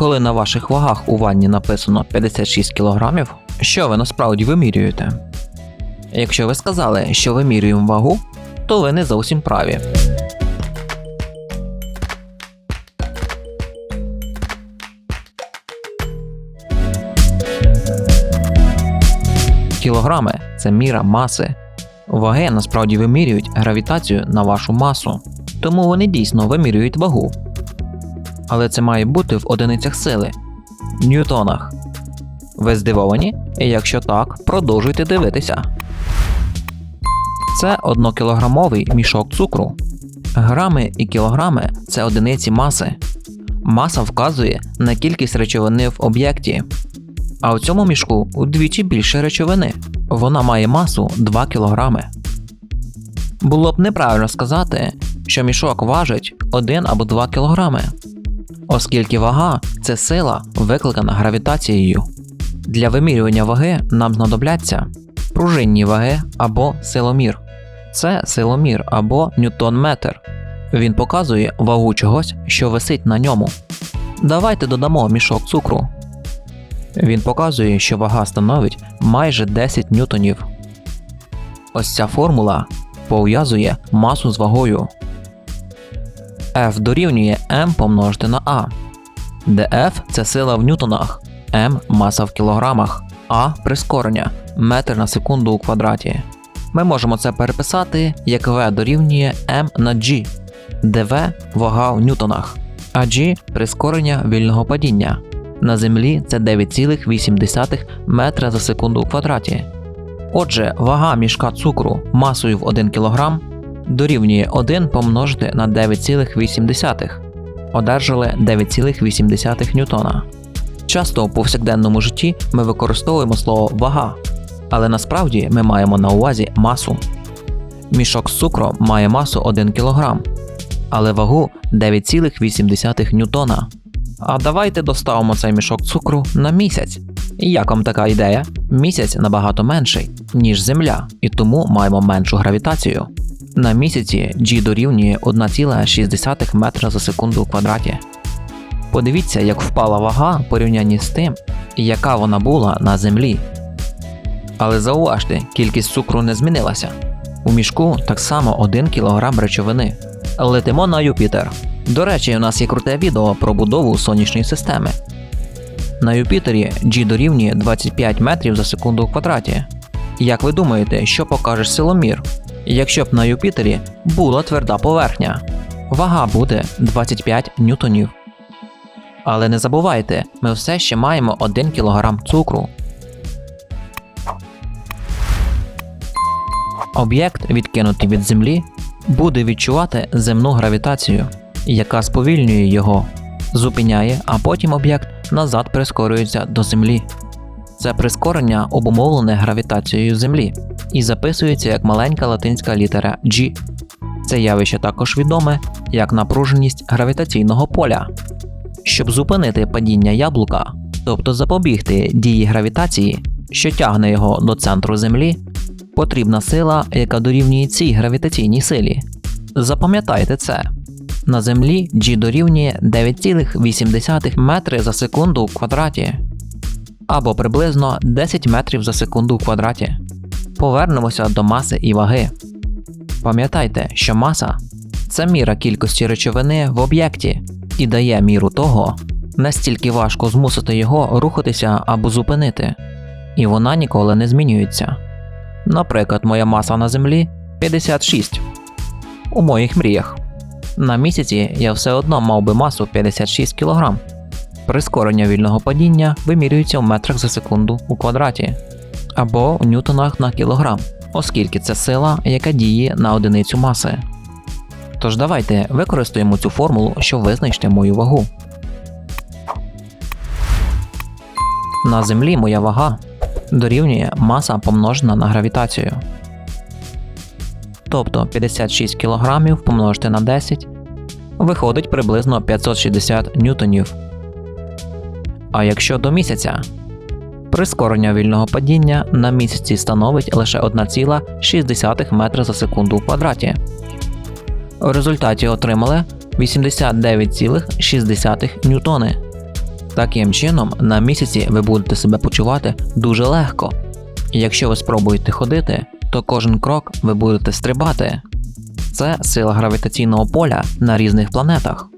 Коли на ваших вагах у ванні написано 56 кг, що ви насправді вимірюєте? Якщо ви сказали, що вимірюємо вагу, то ви не зовсім праві. Кілограми це міра маси. Ваги насправді вимірюють гравітацію на вашу масу, тому вони дійсно вимірюють вагу. Але це має бути в одиницях сили ньютонах. Ви здивовані? І Якщо так, продовжуйте дивитися. Це однокілограмовий мішок цукру. Грами і кілограми це одиниці маси. Маса вказує на кількість речовини в об'єкті. А у цьому мішку удвічі більше речовини. Вона має масу 2 кг. Було б неправильно сказати, що мішок важить 1 або 2 кг, оскільки вага це сила, викликана гравітацією. Для вимірювання ваги нам знадобляться пружинні ваги або силомір. Це силомір або ньютон-метр. Він показує вагу чогось, що висить на ньому. Давайте додамо мішок цукру. Він показує, що вага становить майже 10 ньютонів. Ось ця формула пов'язує масу з вагою. F дорівнює m помножити на A, де F це сила в ньютонах, m маса в кілограмах, а прискорення метр на секунду у квадраті. Ми можемо це переписати як V дорівнює m на g, де V вага в ньютонах, а g прискорення вільного падіння. На землі це 9,8 метра за секунду у квадраті. Отже, вага мішка цукру масою в 1 кг дорівнює 1 помножити на 9,8. Одержали 9,8 ньютона. Часто у повсякденному житті ми використовуємо слово вага, але насправді ми маємо на увазі масу. Мішок з цукром має масу 1 кг, але вагу 9,8 ньютона. А давайте доставимо цей мішок цукру на місяць. Як вам така ідея? Місяць набагато менший, ніж Земля, і тому маємо меншу гравітацію. На місяці G дорівнює 1,6 метра за секунду у квадраті. Подивіться, як впала вага в порівнянні з тим, яка вона була на Землі. Але зауважте, кількість цукру не змінилася. У мішку так само 1 кг речовини. Летимо на Юпітер. До речі, у нас є круте відео про будову сонячної системи. На Юпітері G дорівнює 25 метрів за секунду у квадраті. Як ви думаєте, що покаже силомір? Якщо б на Юпітері була тверда поверхня, вага буде 25 ньютонів. Але не забувайте, ми все ще маємо 1 кг цукру. Об'єкт, відкинутий від Землі, буде відчувати земну гравітацію, яка сповільнює його, зупиняє, а потім об'єкт назад прискорюється до Землі. Це прискорення обумовлене гравітацією Землі і записується як маленька латинська літера G. Це явище також відоме як напруженість гравітаційного поля. Щоб зупинити падіння яблука, тобто запобігти дії гравітації, що тягне його до центру Землі, потрібна сила, яка дорівнює цій гравітаційній силі. Запам'ятайте це. На Землі G дорівнює 9,8 метри за секунду в квадраті, або приблизно 10 метрів за секунду в квадраті. Повернемося до маси і ваги. Пам'ятайте, що маса це міра кількості речовини в об'єкті і дає міру того, настільки важко змусити його рухатися або зупинити, і вона ніколи не змінюється. Наприклад, моя маса на землі 56 у моїх мріях. На місяці я все одно мав би масу 56 кг. Прискорення вільного падіння вимірюється в метрах за секунду у квадраті або в ньютонах на кілограм, оскільки це сила, яка діє на одиницю маси. Тож давайте використаємо цю формулу, щоб визначити мою вагу. На Землі моя вага дорівнює маса помножена на гравітацію. Тобто 56 кг помножити на 10 виходить приблизно 560 ньютонів. А якщо до місяця, прискорення вільного падіння на місяці становить лише 1,6 метра за секунду в квадраті. В результаті отримали 89,6 ньютони. Таким чином, на місяці ви будете себе почувати дуже легко. Якщо ви спробуєте ходити, то кожен крок ви будете стрибати. Це сила гравітаційного поля на різних планетах.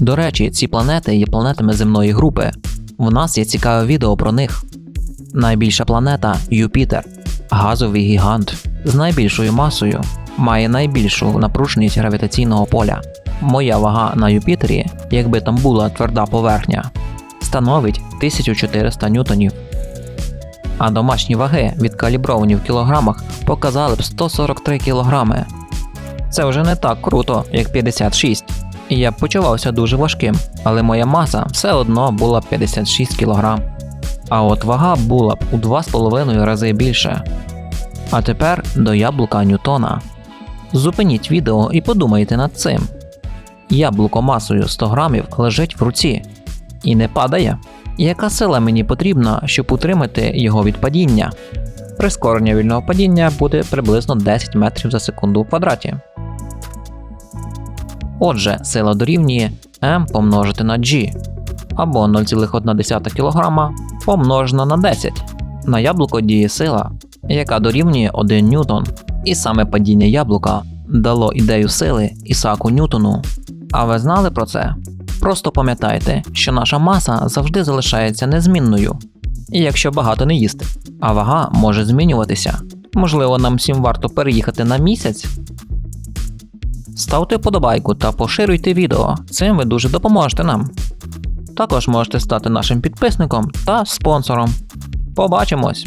До речі, ці планети є планетами земної групи. В нас є цікаве відео про них. Найбільша планета Юпітер, газовий гігант з найбільшою масою, має найбільшу напруженість гравітаційного поля. Моя вага на Юпітері, якби там була тверда поверхня, становить 1400 ньютонів. А домашні ваги, відкалібровані в кілограмах, показали б 143 кілограми. Це вже не так круто, як 56. І я почувався дуже важким, але моя маса все одно була 56 кг. А от вага була б у 2,5 рази більше. А тепер до яблука Ньютона. Зупиніть відео і подумайте над цим. Яблуко масою 100 грамів лежить в руці і не падає. Яка сила мені потрібна, щоб утримати його від падіння? Прискорення вільного падіння буде приблизно 10 метрів за секунду у квадраті. Отже, сила дорівнює m помножити на g або 0,1 кг помножена на 10. На яблуко діє сила, яка дорівнює 1 ньютон. І саме падіння яблука дало ідею сили Ісаку Ньютону. А ви знали про це? Просто пам'ятайте, що наша маса завжди залишається незмінною. Якщо багато не їсти, а вага може змінюватися. Можливо, нам всім варто переїхати на місяць. Ставте вподобайку та поширюйте відео, цим ви дуже допоможете нам. Також можете стати нашим підписником та спонсором. Побачимось!